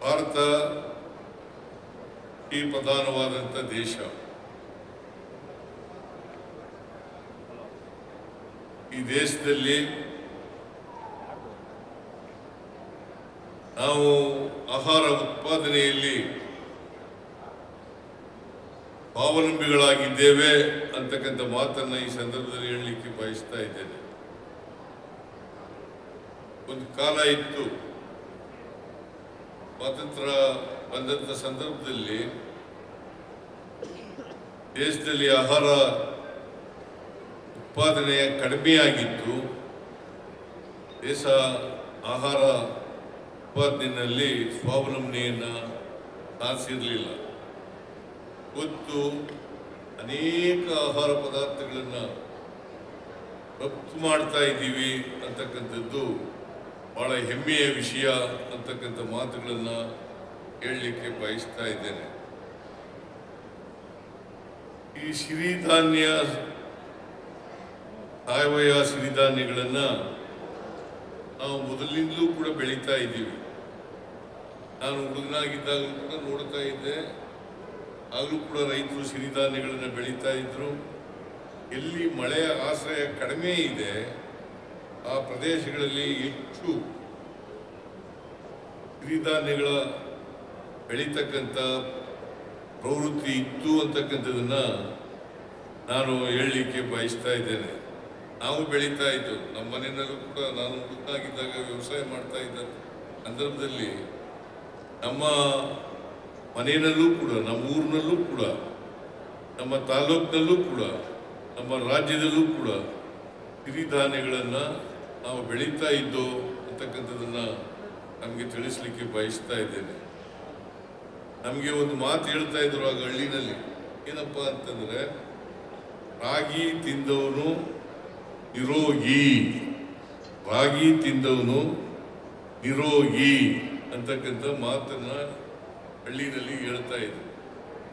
ಭಾರತ ಈ ಪ್ರಧಾನವಾದಂಥ ದೇಶ. ಈ ದೇಶದಲ್ಲಿ ನಾವು ಆಹಾರ ಉತ್ಪಾದನೆಯಲ್ಲಿ ಸ್ವಾವಲಂಬಿಗಳಾಗಿದ್ದೇವೆ ಅಂತಕ್ಕಂಥ ಮಾತನ್ನ ಈ ಸಂದರ್ಭದಲ್ಲಿ ಹೇಳಲಿಕ್ಕೆ ಬಯಸ್ತಾ ಇದ್ದೇನೆ. ಒಂದು ಕಾಲ ಇತ್ತು. ಸ್ವಾತಂತ್ರ್ಯ ಬಂದಂಥ ಸಂದರ್ಭದಲ್ಲಿ ದೇಶದಲ್ಲಿ ಆಹಾರ ಉತ್ಪಾದನೆ ಕಡಿಮೆಯಾಗಿತ್ತು. ದೇಶ ಆಹಾರ ಉತ್ಪಾದನೆಯಲ್ಲಿ ಸ್ವಾವಲಂಬನೆಯನ್ನು ಸಾಧಿಸಿರಲಿಲ್ಲ. ಇವತ್ತು ಅನೇಕ ಆಹಾರ ಪದಾರ್ಥಗಳನ್ನು ರಫ್ತು ಮಾಡ್ತಾ ಇದ್ದೀವಿ ಅಂತಕ್ಕಂಥದ್ದು ಬಹಳ ಹೆಮ್ಮೆಯ ವಿಷಯ ಅಂತಕ್ಕಂಥ ಮಾತುಗಳನ್ನು ಹೇಳಲಿಕ್ಕೆ ಬಯಸ್ತಾ ಇದ್ದೇನೆ. ಈ ಸಿರಿಧಾನ್ಯ ಸಾವಯವ ಸಿರಿಧಾನ್ಯಗಳನ್ನು ನಾವು ಮೊದಲಿಂದಲೂ ಕೂಡ ಬೆಳೀತಾ ಇದ್ದೀವಿ. ನಾನು ಹುಡುಗನಾಗಿದ್ದಾಗಲೂ ಕೂಡ ನೋಡ್ತಾ ಇದ್ದೆ. ಆಗಲೂ ಕೂಡ ರೈತರು ಸಿರಿಧಾನ್ಯಗಳನ್ನು ಬೆಳೀತಾ ಇದ್ರು. ಎಲ್ಲಿ ಮಳೆಯ ಆಶ್ರಯ ಕಡಿಮೆ ಇದೆ ಆ ಪ್ರದೇಶಗಳಲ್ಲಿ ಹೆಚ್ಚು ಸಿರಿಧಾನ್ಯಗಳ ಬೆಳೀತಕ್ಕಂಥ ಪ್ರವೃತ್ತಿ ಇತ್ತು ಅಂತಕ್ಕಂಥದನ್ನ ನಾನು ಹೇಳಲಿಕ್ಕೆ ಬಯಸ್ತಾ ಇದ್ದೇನೆ. ನಾವು ಬೆಳೀತಾ ಇದ್ದು, ನಮ್ಮ ಮನೆಯಲ್ಲೂ ಕೂಡ ನಾನು ಹುಡುಕಾಗಿದ್ದಾಗ ವ್ಯವಸಾಯ ಮಾಡ್ತಾ ಇದ್ದ ಸಂದರ್ಭದಲ್ಲಿ ನಮ್ಮ ಮನೆಯಲ್ಲೂ ಕೂಡ, ನಮ್ಮ ಊರಿನಲ್ಲೂ ಕೂಡ, ನಮ್ಮ ತಾಲೂಕಿನಲ್ಲೂ ಕೂಡ, ನಮ್ಮ ರಾಜ್ಯದಲ್ಲೂ ಕೂಡ ಸಿರಿಧಾನ್ಯಗಳನ್ನು ನಾವು ಬೆಳೀತಾ ಇದ್ದೋ ಅಂತಕ್ಕಂಥದ್ದನ್ನು ನಮಗೆ ತಿಳಿಸ್ಲಿಕ್ಕೆ ಬಯಸ್ತಾ ಇದ್ದೇನೆ. ನಮಗೆ ಒಂದು ಮಾತು ಹೇಳ್ತಾ ಇದ್ರು ಆಗ ಹಳ್ಳಿನಲ್ಲಿ ಏನಪ್ಪ ಅಂತಂದ್ರೆ, ರಾಗಿ ತಿಂದವನು ನಿರೋಗಿ. ರಾಗಿ ತಿಂದವನು ನಿರೋಗಿ ಅಂತಕ್ಕಂಥ ಮಾತನ್ನು ಹಳ್ಳಿನಲ್ಲಿ ಹೇಳ್ತಾ ಇದ್ರು.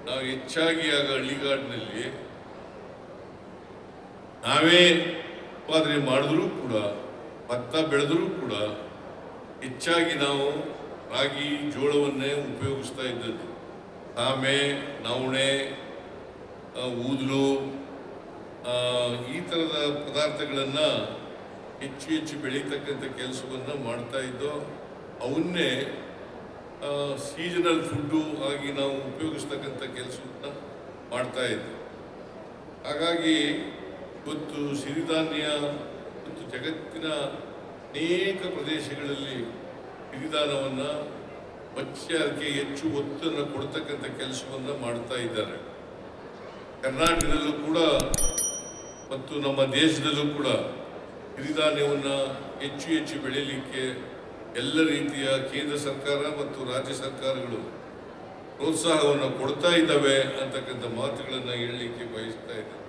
ನಾವು ಹೆಚ್ಚಾಗಿ ಆಗ ಹಳ್ಳಿಗಾಡಿನಲ್ಲಿ ನಾವೇ ಉತ್ಪಾದನೆ ಮಾಡಿದ್ರೂ ಕೂಡ ಭತ್ತ ಬೆಳೆದರೂ ಕೂಡ ಹೆಚ್ಚಾಗಿ ನಾವು ರಾಗಿ, ಜೋಳವನ್ನೇ ಉಪಯೋಗಿಸ್ತಾ ಇದ್ದದ್ದು. ಸಾಮೆ ನವಣೆ ಊದಲು ಈ ಥರದ ಪದಾರ್ಥಗಳನ್ನು ಹೆಚ್ಚು ಹೆಚ್ಚು ಬೆಳೀತಕ್ಕಂಥ ಕೆಲಸವನ್ನು ಮಾಡ್ತಾ ಇದ್ದೋ, ಅವನ್ನೇ ಸೀಸನಲ್ ಫುಡ್ಡು ಆಗಿ ನಾವು ಉಪಯೋಗಿಸ್ತಕ್ಕಂಥ ಕೆಲಸವನ್ನು ಮಾಡ್ತಾ ಇದ್ದೆ. ಹಾಗಾಗಿ ಇವತ್ತು ಸಿರಿಧಾನ್ಯ ಜಗತ್ತಿನ ಅನೇಕ ಪ್ರದೇಶಗಳಲ್ಲಿ ಸಿರಿಧಾನವನ್ನು ಮತ್ಸ್ಯಕ್ಕೆ ಹೆಚ್ಚು ಒತ್ತನ್ನು ಕೊಡ್ತಕ್ಕಂಥ ಕೆಲಸವನ್ನು ಮಾಡ್ತಾ ಇದ್ದಾರೆ. ಕರ್ನಾಟಕದಲ್ಲೂ ಕೂಡ ಮತ್ತು ನಮ್ಮ ದೇಶದಲ್ಲೂ ಕೂಡ ಹಿರಿಧಾನ್ಯವನ್ನು ಹೆಚ್ಚು ಹೆಚ್ಚು ಬೆಳೀಲಿಕ್ಕೆ ಎಲ್ಲ ರೀತಿಯ ಕೇಂದ್ರ ಸರ್ಕಾರ ಮತ್ತು ರಾಜ್ಯ ಸರ್ಕಾರಗಳು ಪ್ರೋತ್ಸಾಹವನ್ನು ಕೊಡ್ತಾ ಇದ್ದಾವೆ ಅಂತಕ್ಕಂಥ ಮಾತುಗಳನ್ನು ಹೇಳಲಿಕ್ಕೆ ಬಯಸ್ತಾ ಇದ್ದೇನೆ.